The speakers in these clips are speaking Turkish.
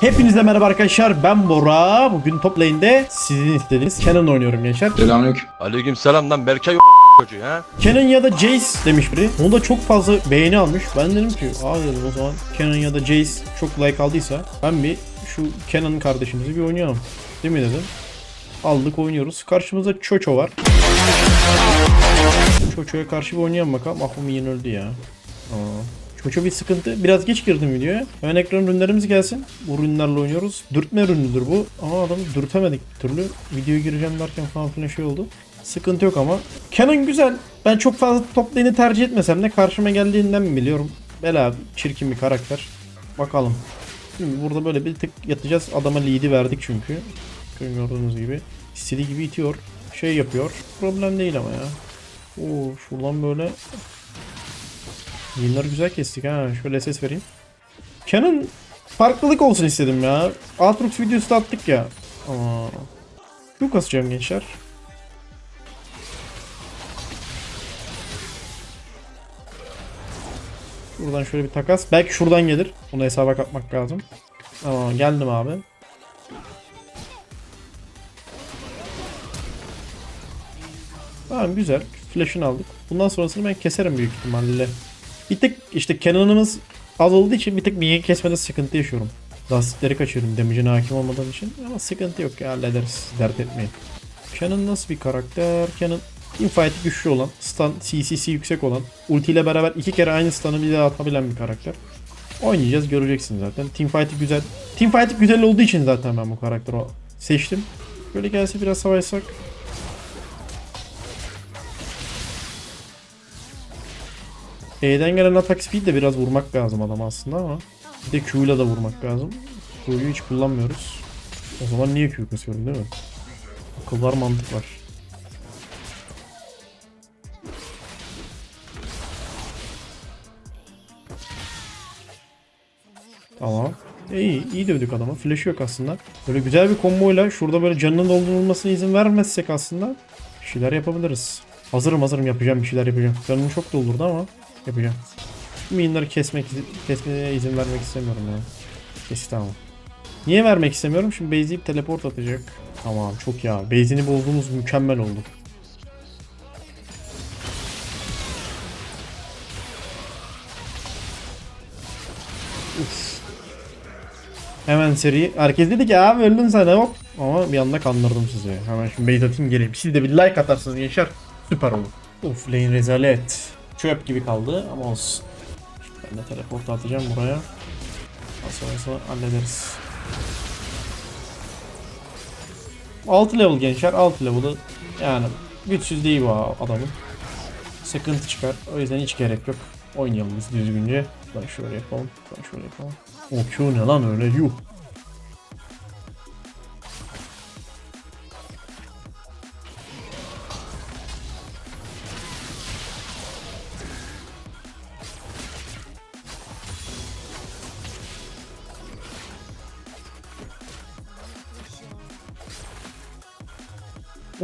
Hepinize merhaba arkadaşlar ben Bora. Bugün top lane'de sizin istediğiniz Canon oynuyorum gençler. Selamünaleyküm. Aleyküm selam lan Berkay çocuğu ha. Canon ya da Jace demiş biri. Onu da çok fazla beğeni almış. Ben dedim ki aa dedim o zaman Canon ya da Jace çok like aldıysa ben bir şu Canon kardeşimizi bir oynayalım. Değil mi dedim. Aldık oynuyoruz. Karşımızda Çoço var. Çoço'ya karşı bir oynayalım bakalım. Ah bu minyon öldü ya. Aa. Çoço bir sıkıntı. Biraz geç girdim videoya. Hemen ekran ürünlerimiz gelsin. Bu ürünlerle oynuyoruz. Dürtme ürünüdür bu. Ama adamı dürtemedik bir türlü. Videoya gireceğim derken falan filan şey oldu. Sıkıntı yok ama. Canon güzel. Ben çok fazla top lane'i tercih etmesem de karşıma geldiğinden biliyorum. Bela çirkin bir karakter. Bakalım. Şimdi burada böyle bir tık yatacağız. Adama lead'i verdik çünkü. Gördüğünüz gibi. İstediği gibi itiyor. Şey yapıyor. Problem değil ama ya. Oo şuradan böyle Yılları güzel kestik ha. Şöyle ses vereyim. Canon farklılık olsun istedim ya. Aatrox videosu da attık ya. Aa. Q kasacağım gençler. Şuradan şöyle bir takas. Belki şuradan gelir. Bunu hesaba katmak lazım. Tamam geldim abi. Tamam güzel. Flash'ını aldık. Bundan sonrasını ben keserim büyük ihtimalle. Bir tık işte Canon'ımız az olduğu için bir tık minyon kesmede sıkıntı yaşıyorum. Lastikleri kaçıyorum damage'ine hakim olmadığım için ama sıkıntı yok ya hallederiz dert etmeyin. Canon nasıl bir karakter? Canon infight'i güçlü olan, stun CC'si yüksek olan, ulti ile beraber iki kere aynı stun'ı bir daha atabilen bir karakter. Oynayacağız göreceksin zaten. Teamfight'i güzel. Teamfight'i güzel olduğu için zaten ben bu karakteri seçtim. Böyle gelse biraz savaşsak. E'den gelen atak speed de biraz vurmak lazım adam aslında ama bir de Q ile de vurmak lazım. Q'yu hiç kullanmıyoruz. O zaman niye Q kasıyorum değil mi? Akıl var mantık var. Tamam. E, iyi, iyi dövdük adama. Flash yok aslında. Böyle güzel bir komboyla şurada böyle canının doldurulmasına izin vermezsek aslında şeyler yapabiliriz. Hazırım hazırım yapacağım bir şeyler yapacağım. Canım çok doldurdu ama yapacağım. Minionları kesmek, kesmeye izin vermek istemiyorum ya. Kes tamam. Niye vermek istemiyorum? Şimdi base'leyip teleport atacak. Tamam çok ya. Base'ini bozduğumuz mükemmel oldu. Uf. Hemen seri. Herkes dedi ki abi öldün sen hop. Ama bir anda kandırdım sizi. Hemen şimdi base atayım geleyim. Siz de bir like atarsınız gençler. Süper olur. Uf lane rezalet. Çöp gibi kaldı ama olsun. Ben de teleport atacağım buraya. Daha sonrasını hallederiz. 6 level gençler 6 level'ı yani güçsüz değil bu adamın. Sıkıntı çıkar. O yüzden hiç gerek yok. Oynayalım biz düzgünce. Ben şöyle yapalım. Ben şöyle yapalım. O Q ne lan öyle yuh.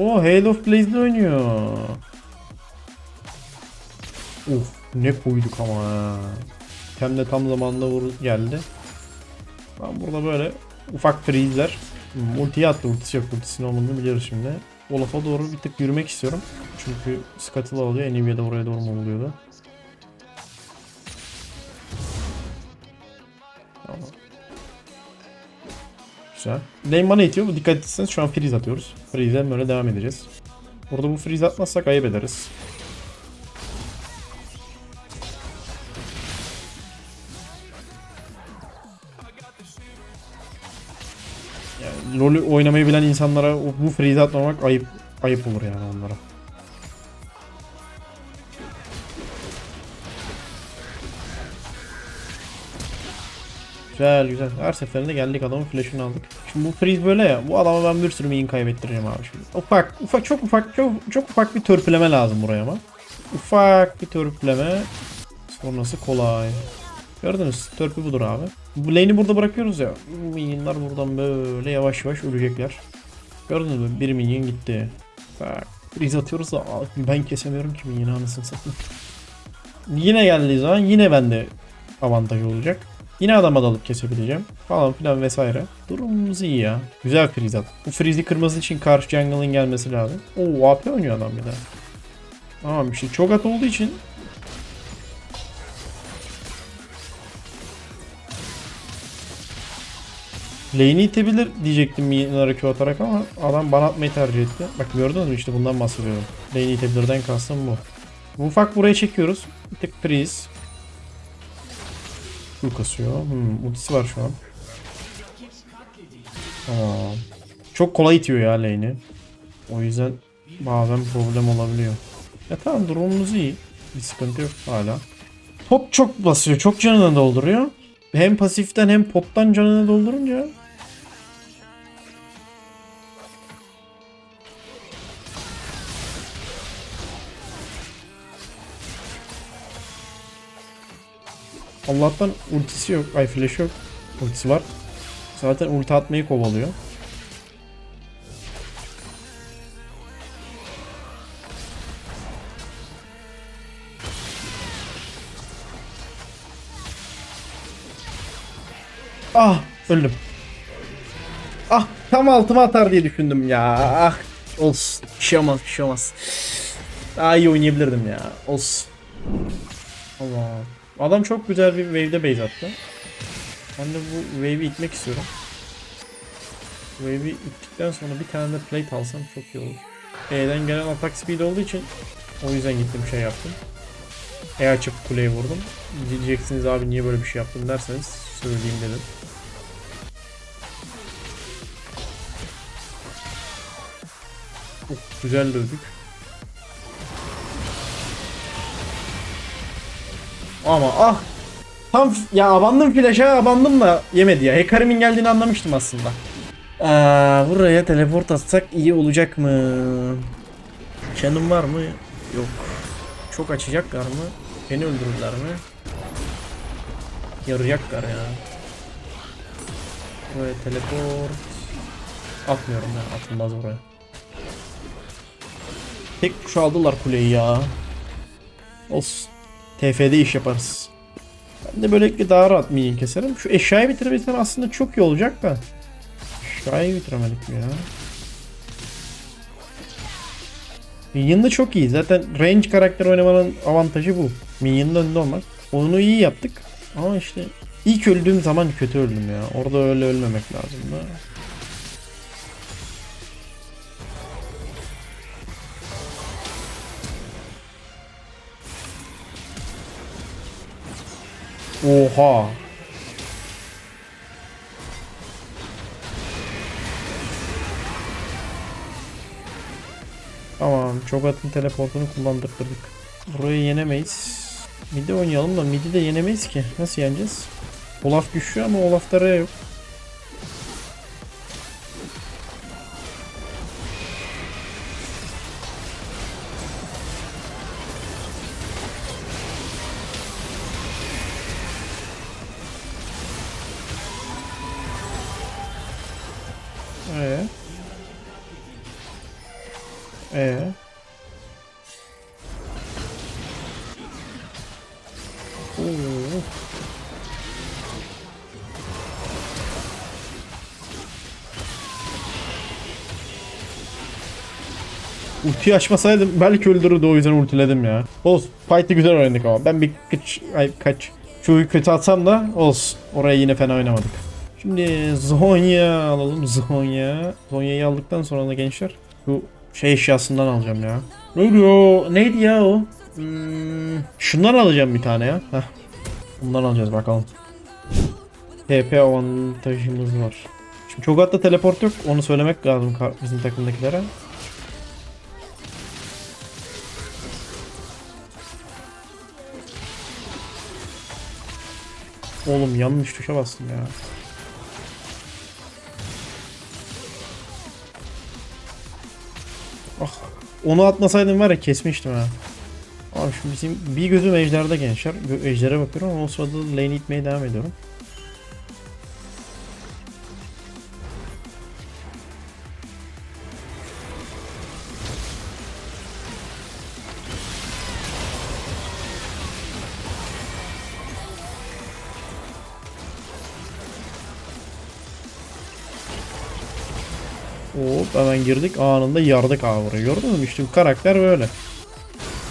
O Halo of Blaze'de oynuyor. Uf ne koyduk ama ha. Hem de tam zamanında vur geldi. Ben burada böyle ufak freeze'ler. Ultiyi attı ultisi yok ultisinin olmadığını biliyoruz şimdi. Olaf'a doğru bir tık yürümek istiyorum. Çünkü Scuttle alıyor. Nvidia de oraya doğru mu oluyordu? Güzel. Lane bana itiyor. Dikkat etseniz şu an freeze atıyoruz. Freeze'den böyle devam edeceğiz. Burada bu freeze atmazsak ayıp ederiz. Yani LoL'ü oynamayı bilen insanlara bu freeze atmamak ayıp ayıp olur yani onlara. Güzel güzel. Her seferinde geldik adamın flash'ını aldık. Şimdi bu freeze böyle ya. Bu adama ben bir sürü main kaybettireceğim abi şimdi. Ufak, ufak, çok ufak, çok, çok ufak bir törpüleme lazım buraya ama. Ufak bir törpüleme. Sonrası kolay. Gördünüz. Törpü budur abi. Bu lane'i burada bırakıyoruz ya. Bu minyonlar buradan böyle yavaş yavaş ölecekler. Gördünüz mü? Bir minyon gitti. Bak. Freeze atıyoruz da ben kesemiyorum ki minyonu anasını satayım. Yine geldiği zaman yine bende avantaj olacak. Yine adama dalıp kesebileceğim. Falan filan vesaire. Durumumuz iyi ya. Güzel freeze at. Bu freeze'i kırması için karşı jungle'ın gelmesi lazım. Oo AP oynuyor adam bir de. Tamam işte çok at olduğu için Lane'i itebilir diyecektim minyonlara Q atarak ama adam bana atmayı tercih etti. Bak gördünüz mü işte bundan bahsediyorum. Lane'i itebilirden kastım bu. Bu ufak buraya çekiyoruz. Bir tık freeze. Q kasıyor. Hmm, ultisi var şu an. Tamam. Çok kolay itiyor ya lane'i. O yüzden bazen problem olabiliyor. Ya tamam durumumuz iyi. Bir sıkıntı yok hala. Top çok basıyor. Çok canını dolduruyor. Hem pasiften hem pottan canını doldurunca Allah'tan ultisi yok. Ay flash yok. Ultisi var. Zaten ulti atmayı kovalıyor. Ah öldüm. Ah tam altıma atar diye düşündüm ya. Ah olsun. Bir şey olmaz bir şey olmaz. Daha iyi oynayabilirdim ya. Olsun. Allah. Adam çok güzel bir wave'de base attı. Ben de bu wave'i itmek istiyorum. Wave'i ittikten sonra bir tane de plate alsam çok iyi olur. E'den gelen atak speed olduğu için o yüzden gittim şey yaptım. E açıp kuleyi vurdum. Diyeceksiniz abi niye böyle bir şey yaptın derseniz söyleyeyim dedim. Çok güzel dövdük. Ama ah Tam ya abandım flash'a abandım da yemedi ya. Hekarim'in geldiğini anlamıştım aslında. Aa, buraya teleport atsak iyi olacak mı? Canım var mı? Yok. Çok açacaklar mı? Beni öldürürler mi? Yarayacaklar ya. Buraya teleport atmıyorum ben. Atılmaz buraya. Tek kuş aldılar kuleyi ya. Olsun. TF'de iş yaparız. Ben de böylelikle daha rahat minyon keserim. Şu eşyayı bitirebilsem aslında çok iyi olacak da. Eşyayı bitiremedik mi ya? Minyon da çok iyi. Zaten range karakter oynamanın avantajı bu. Minyon'un önünde olmak. Onu iyi yaptık. Ama işte ilk öldüğüm zaman kötü öldüm ya. Orada öyle ölmemek lazım da. Oha. Tamam, çok atın teleportunu kullandırdık. Burayı yenemeyiz. Midi oynayalım da midi de yenemeyiz ki. Nasıl yeneceğiz? Olaf güçlü ama Olaf'ta R yok. Ee? Oo. Ultiyi açmasaydım belki öldürürdü o yüzden ultiledim ya. Olsun. Fight'ı güzel oynadık ama. Ben bir kaç, ay kaç. Şu kötü atsam da olsun. Oraya yine fena oynamadık. Şimdi Zonya alalım. Zonya. Zonya'yı aldıktan sonra da gençler bu şey eşyasından alacağım ya. O? Neydi ya o? Hmm, şundan alacağım bir tane ya. Heh. Bundan alacağız bakalım. TP avantajımız var. Şimdi çok hatta teleport yok. Onu söylemek lazım bizim takımdakilere. Oğlum yanlış tuşa bastım ya. Onu atmasaydım var ya kesmiştim ha. Abi şimdi bizim bir gözüm ejderde gençler. Ejdere bakıyorum ama o sırada lane itmeye devam ediyorum. Hop hemen girdik anında yardık abi burayı. Gördün mü işte bu karakter böyle.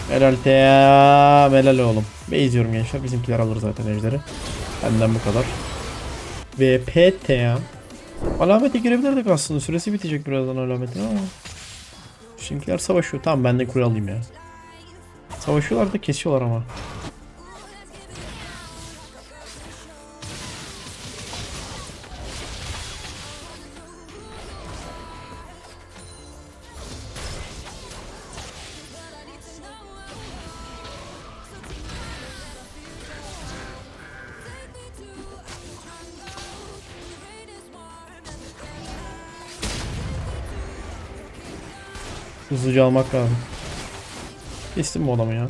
Helal Team helal oğlum. Beyiziyorum gençler bizimkiler alır zaten ejderi. Benden bu kadar. VP Team. Alamete girebilirdik aslında süresi bitecek birazdan alametin ama. Bizimkiler savaşıyor. Tamam ben de kule alayım ya. Savaşıyorlar da kesiyorlar ama. Hızlıca almak lazım. Kestim bu adamı ya.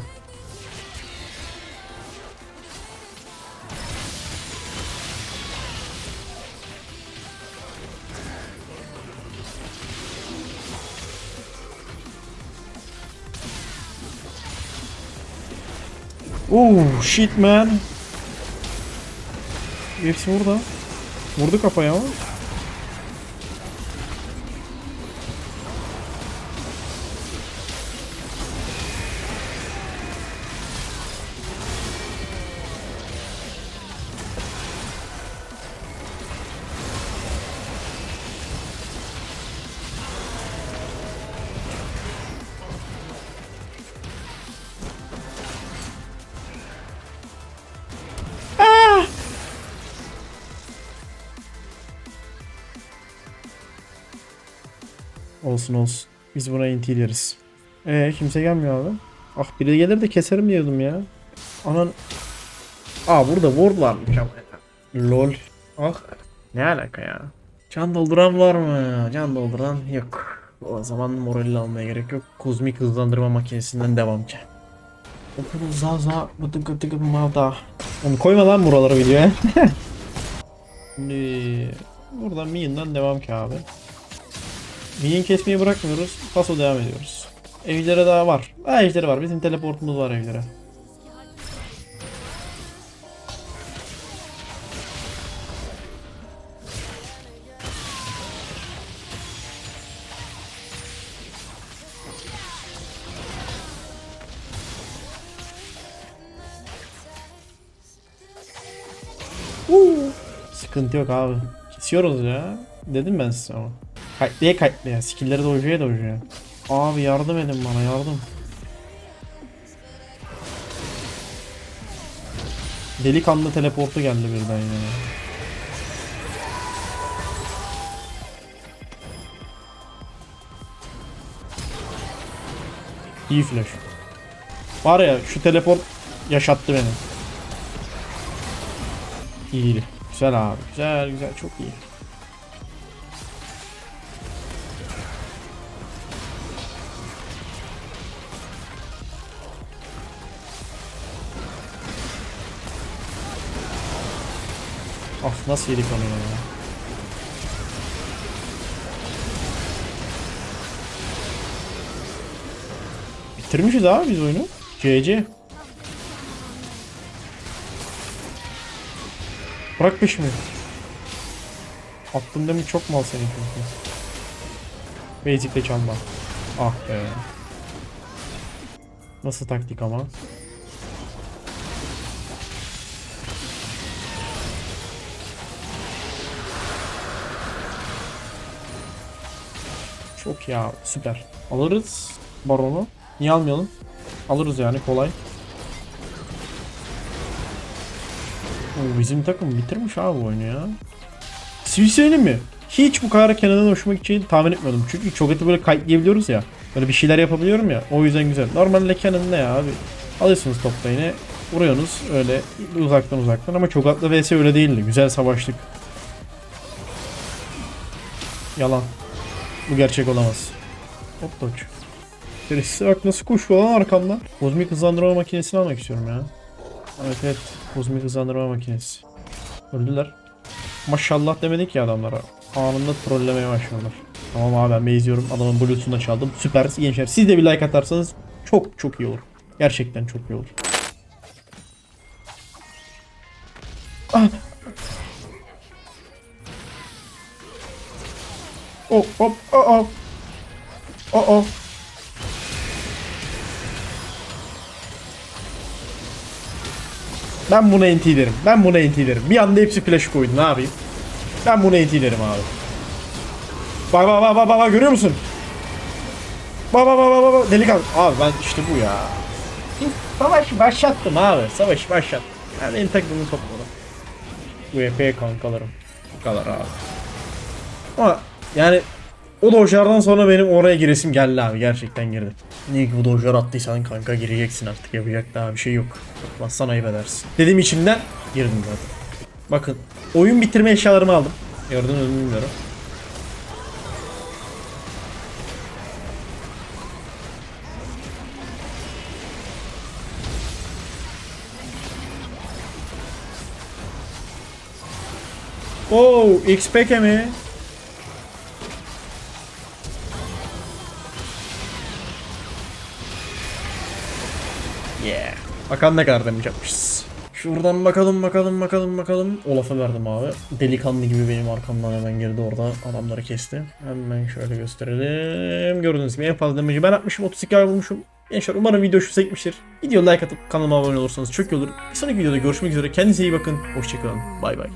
Oh shit man. Hepsi burada. Vurdu kafaya ama. Olsun olsun. Biz buna inti deriz. Ee kimse gelmiyor abi. Ah biri gelir de keserim diyordum ya. Anan. Aa burada ward varmış ama. Lol. Ah. Ne alaka ya? Can dolduran var mı? Can dolduran yok. O zaman moralini almaya gerek yok. Kozmik hızlandırma makinesinden devam ki. Okulu zaza bıdık bıdık mada. Onu koyma lan buraları videoya. Şimdi buradan minyondan devam ki abi. Minyon kesmeyi bırakmıyoruz. Paso devam ediyoruz. Evlere daha var. Ha ejderi var. Bizim teleportumuz var evlere. Uuu. Sıkıntı yok abi. Kesiyoruz ya. Dedim ben size ama. Kayıtlıya kayıtlıya. Skill'leri dojuya dojuya. Abi yardım edin bana yardım. Delikanlı teleportu geldi birden ya. İyi flash. Var ya şu teleport yaşattı beni. İyi. Güzel abi. Güzel güzel çok iyi. Ah nasıl yedik onu ya. Bitirmişiz abi biz oyunu. GC. Bırak peşimi. Attım demin çok mal senin çünkü. Basic'te çalma. Ah be. Nasıl taktik ama? Çok ya süper. Alırız baronu. Niye almayalım? Alırız yani kolay. Oo, bizim takım bitirmiş abi bu oyunu ya. Söyleyeyim mi? Hiç bu kadar Kenan'ın hoşuma gideceğini tahmin etmiyordum. Çünkü çok eti böyle kayıtlayabiliyoruz ya. Böyle bir şeyler yapabiliyorum ya. O yüzden güzel. Normalde Canon ne ya abi? Alıyorsunuz topta yine. Vuruyorsunuz öyle uzaktan uzaktan ama çok atlı vs öyle değildi. Güzel savaştık. Yalan. Bu gerçek olamaz. Hop dodge. Serisi bak nasıl koşuyor lan arkamdan. Kozmik hızlandırma makinesini almak istiyorum ya. Evet evet. Kozmik hızlandırma makinesi. Öldüler. Maşallah demedik ya adamlara. Anında trollemeye başladılar. Tamam abi ben beziyorum. Adamın bluetooth'unu çaldım. Süper gençler. Siz de bir like atarsanız çok çok iyi olur. Gerçekten çok iyi olur. Hop. Aa. Aa. Ben buna enti derim. Ben buna enti derim. Bir anda hepsi flash koydu. Ne yapayım? Ben buna enti derim abi. Bak bak bak bak bak görüyor musun? Bak bak bak bak bak delikanlı. Abi ben işte bu ya. Savaş başlattım abi. Savaş başlattım. Yani benim takımımı topladım. Bu EP kankalarım. Bu kadar abi. Ama yani o dojardan sonra benim oraya giresim geldi abi. Gerçekten girdi. Niye ki bu dojar attıysan kanka gireceksin artık. Yapacak daha bir şey yok. Yapmazsan ayıp edersin. Dediğim içimden girdim zaten. Bakın oyun bitirme eşyalarımı aldım. Gördünüz mü bilmiyorum. Oo, XPK mi? Bakalım ne kadar damage yapmışız. Şuradan bakalım bakalım bakalım bakalım. Olaf'a verdim abi. Delikanlı gibi benim arkamdan hemen girdi orada. Adamları kesti. Hemen şöyle gösterelim. Gördüğünüz gibi en fazla damage'i ben atmışım. 32 ay vurmuşum. Gençler umarım video hoşunuza gitmiştir. Video like atıp kanalıma abone olursanız çok iyi olur. Bir sonraki videoda görüşmek üzere. Kendinize iyi bakın. Hoşçakalın. Bay bay.